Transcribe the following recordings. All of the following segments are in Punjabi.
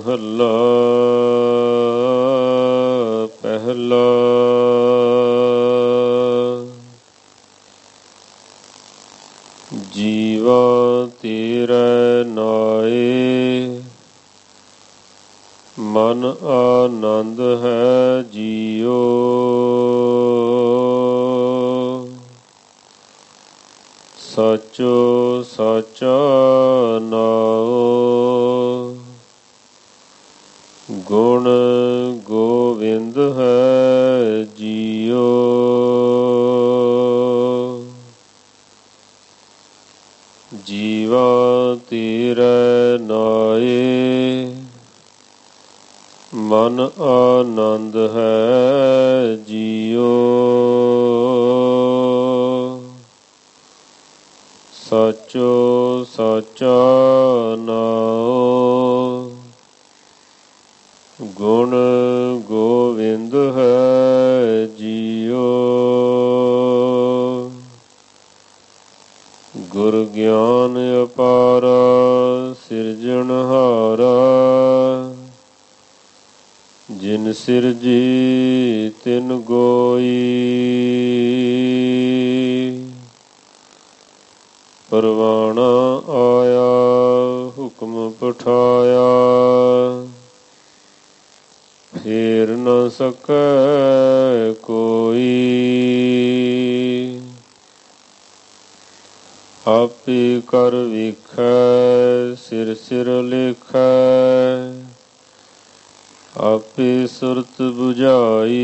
ਮਹੱਲਾ ਪਹਿਲਾ। ਜੀਵਾ ਤੇਰੇ ਨਾਏ ਮਨ ਆਨੰਦ ਹੈ ਜੀਓ। ਸਚੋ ਸਚਾ ਨਾਉ। ਜੀਵਾ ਤੇਰੇ ਨਾਏ। ਮਨ ਆਨੰਦ ਹੈ ਜੀਓ। ਸਚੋ ਸਚਾ ਨਾਉ। ਗੁਣ ਗੋਵਿੰਦ ਹੈ ਜੀਓ ਗੁਰ ਗਿਆਨ ਅਪਾਰ ਸਿਰਜਣਹਾਰਾ ਜਿਨ ਸਿਰਜੀ ਤਿਨ ਗੋਈ। ਪਰਵਾਣਾ ਆਇਆ ਹੁਕਮ ਪਠਾਇਆ। ਫੇਰ ਨ ਸਕੈ ਆਪੇ ਵੇਖੈ ਸਿਰ ਸਿਰ ਲੇਖੈ। ਆਪੇ ਸੁਰਤ 부ਝਾਈ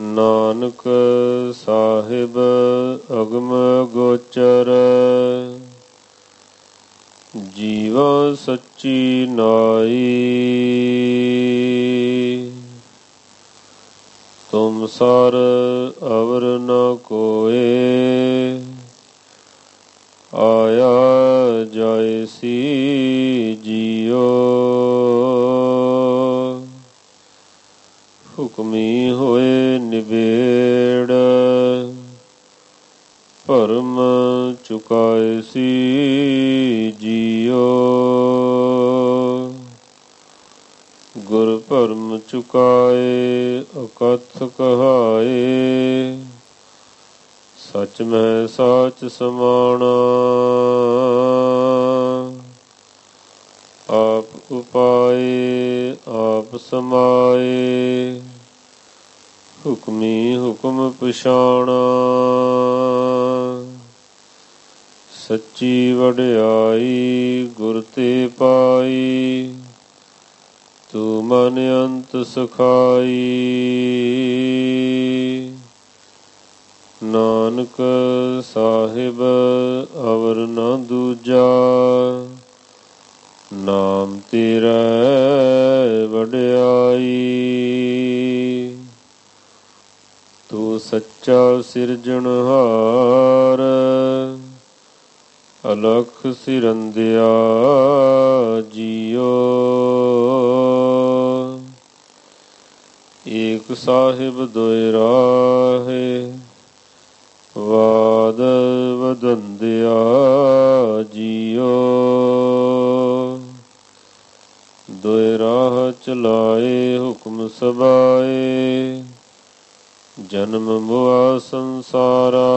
ਨਾਨਕ ਸਾਹਿਬ ਅਗਮ ਗੋਚਰ। ਜੀਵਾ ਸੱਚੀ ਨਾਈ। ਤੁਮ ਅਵਰ ਨ ਕੋਏ। ਆਇਆ ਜਾਏ ਸੀ ਜੀਓ। ਹੁਕਮੀ ਹੋਏ ਨਿਬੇੜ ਗੁਰ ਭਰਮ ਚੁਕਾਏ, ਅਕਥ ਕਹਾਏ। ਸਚ ਮੈਂ ਸਾਚ ਸਮਾਣਾ। ਆਪ ਉਪਾਏ, ਆਪ ਸਮਾਏ। ਹੁਕਮੀ ਹੁਕਮ ਪਛਾਣਾ। ਸੱਚੀ ਵਡਿਆਈ, ਗੁਰ ਤੇ ਪਾਈ। ਤੂੰ ਮਨ ਅੰਤ ਸੁਖਾਈ ਨਾਨਕ ਸਾਹਿਬ ਅਵਰ ਨ ਦੂਜਾ ਨਾਮ ਤੇਰਾ ਵਡਿਆਈ ਤੂੰ ਸੱਚਾ ਸਿਰਜਣਹਾਰ ਅਲਖ ਸਿਰੰਦਿਆ ਜੀਓ ਏਕ ਸਾਹਿਬ ਦੋਇ ਰਾਹੇ, ਵਾਦ ਵਦੰਦਿਆ ਜੀਓ। ਦੋਇ ਰਾਹ ਚਲਾਏ, ਹੁਕਮ ਸਬਾਏ ਜਨਮ ਮੁਆ ਸੰਸਾਰਾ।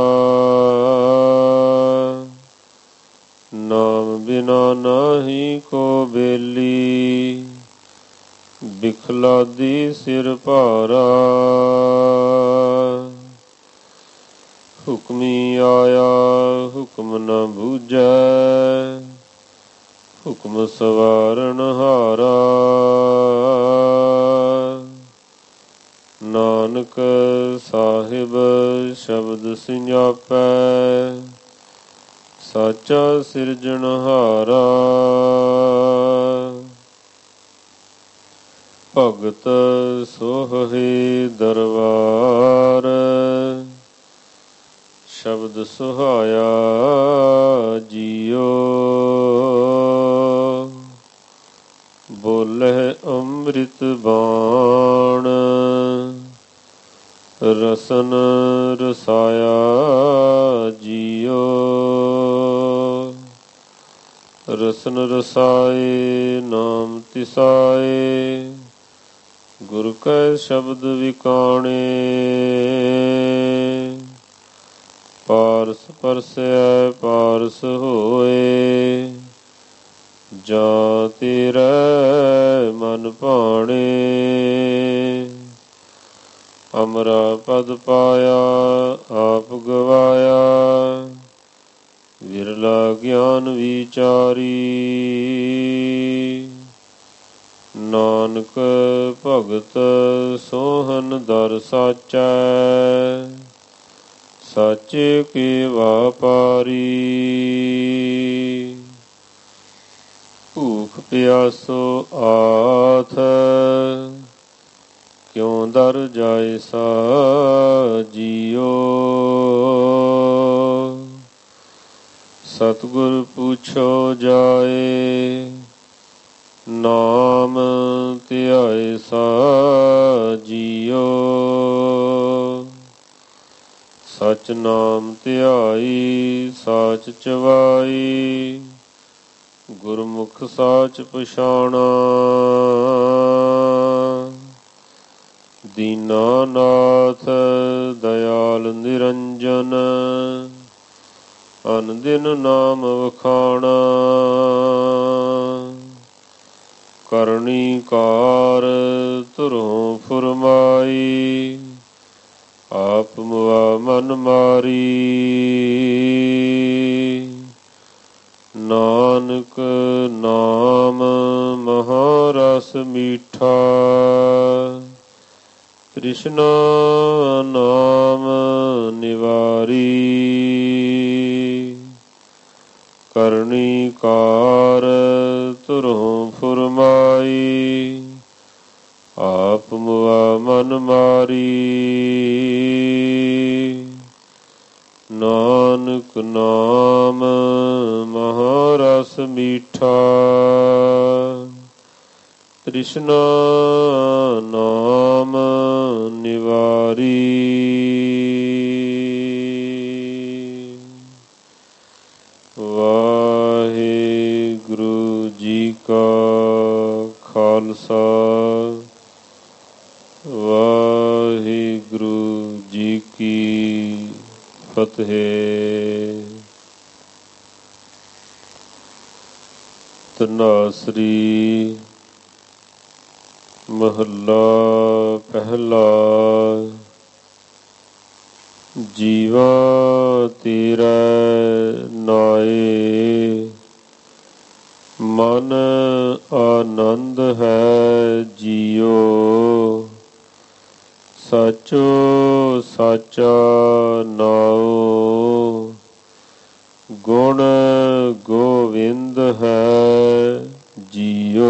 ਨਾਮ ਬਿਨਾ ਨ ਬੂਝੈ ਹੁਕਮ ਸਵਾਰਨ ਹਾਰਾ। ਨਾਨਕ ਸਾਹਿਬ ਸ਼ਬਦ ਸਿਆਪੈ ਸਾਚਾ ਸਿਰਜਣਹਾਰਾ ਭਗਤ ਸੋਹੇ ਦਰਬਾਰ ਸ਼ਬਦ ਸੁਹਾਇਆ ਜੀਓ। ਬੋਲੇ ਅੰਮ੍ਰਿਤ ਬਾਣ। ਰਸਨ ਰਸਾਇਆ ਜੀਓ। ਰਸਨ ਰਸਾਏ, ਨਾਮ ਤਿਸਾਏ। ਗੁਰ ਕੈ ਸ਼ਬਦ ਵਿਕਾਣੇ। ਪਾਰਸ ਪਰਸੈ ਪਾਰਸ ਹੋਏ। ਜਾਂ ਤੇਰੇ ਮਨ ਭਾਣੇ। ਅਮਰਾ ਪਦ ਪਾਇਆ, ਆਪ ਗਵਾਇਆ। ਵਿਰਲਾ ਗਿਆਨ ਵਿਚਾਰੀ। ਨਾਨਕ ਭਗਤ ਸੋਹਨ ਦਰ ਸਾਚੈ। ਸੱਚ ਕੇ ਵਾਪਾਰੀ ਭੂਖ ਪਿਆਸੋ ਆਥ, ਕਿਉ ਦਰ ਜਾਏ ਸਾ ਜੀਓ ਸਤਿਗੁਰ ਪੁੱਛੋ ਜਾਏ, ਨਾਮ ਧਿਆਏ ਸਾ ਜੀਓ ਸਚ ਨਾਮ ਧਿਆਈ, ਸਾਚ ਚਵਾਈ। ਗੁਰਮੁਖ ਸਾਚ ਪਛਾਣਾ। ਦੀਨਾਨਾਥ ਦਇਆਲ ਨਿਰੰਜਨ। ਅਨ ਦਿਨ ਨਾਮ ਵਖਾਣਾ। ਕਰਨੀ ਕਾਰ ਤੁਰੋਂ ਫੁਰਮਾਈ। ਆਪ ਮੁਆ ਮਨ ਮਾਰੀ। ਨਾਨਕ ਨਾਮ ਮਹਾਰਸ ਮੀਠਾ। ਕ੍ਰਿਸ਼ਨ ਨਾਮ ਨਿਵਾਰੀ। ਕਰਨੀ ਕਾਰ ਤੁਰੋਂ ਫੁਰਮਾਈ। ਆਪ ਮੁਆ ਮਨ ਮਾਰੀ। ਨਾਨਕ ਨਾਮ ਮਹਾਰਸ ਮੀਠਾ। ਕ੍ਰਿਸ਼ਨ ਨਾਮ ਨਿਵਾਰੀ। ਵਾਹਿਗੁਰੂ ਜੀ ਕਾ ਖਾਲਸਾ ਵਾਹਿਗੁਰੂ ਜੀ ਕੀ ਫਤਿਹ ਤਨਾਸਰੀ ਮਹੱਲਾ ਪਹਿਲਾ ਜੀਵਾ ਤੇਰਾ ਨਾਏ ਮਨ ਆਨੰਦ ਹੈ ਜੀਓ ਸਚੋ ਸਚ ਨਾਉ। ਗੁਣ ਗੋਵਿੰਦ ਹੈ ਜੀਓ